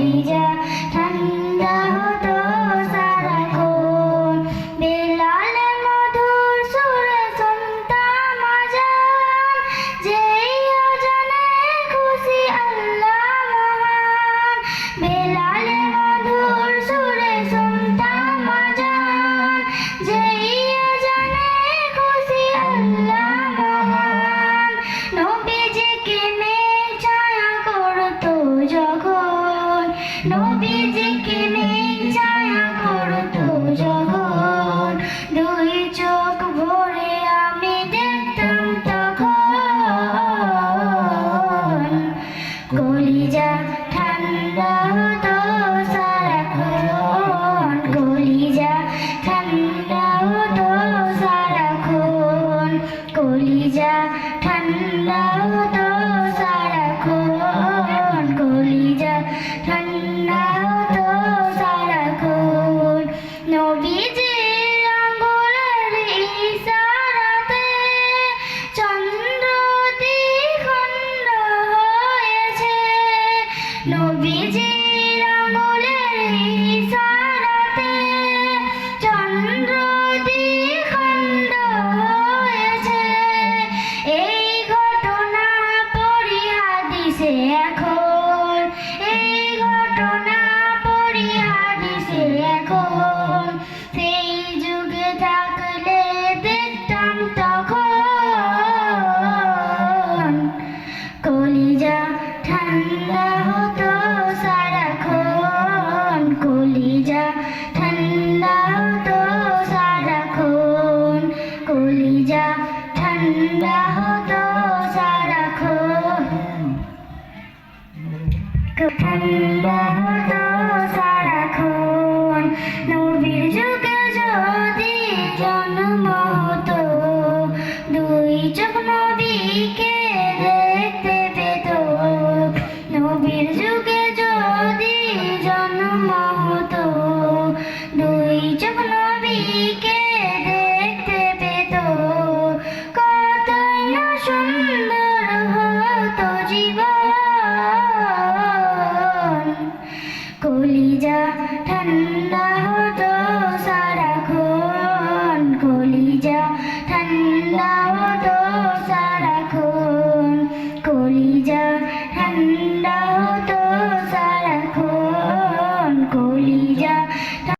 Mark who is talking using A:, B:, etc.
A: ভিজা ঠান্ডা হতো সারাক্ষণ। বেলাল মধুর সুরে শুনতাম আজান যেই আজানে খুশি আল্লাহ মধুর সুরে শুনতাম আজান যেই আজানে খুশি আল্লাহ মহান। নবীজিকে No, Vijay. নবীর যুগে যদি জন্ম হতো দুই চোখ নবীকে দেখতে পেত। নবীর যুগে যদি chờ thành đôi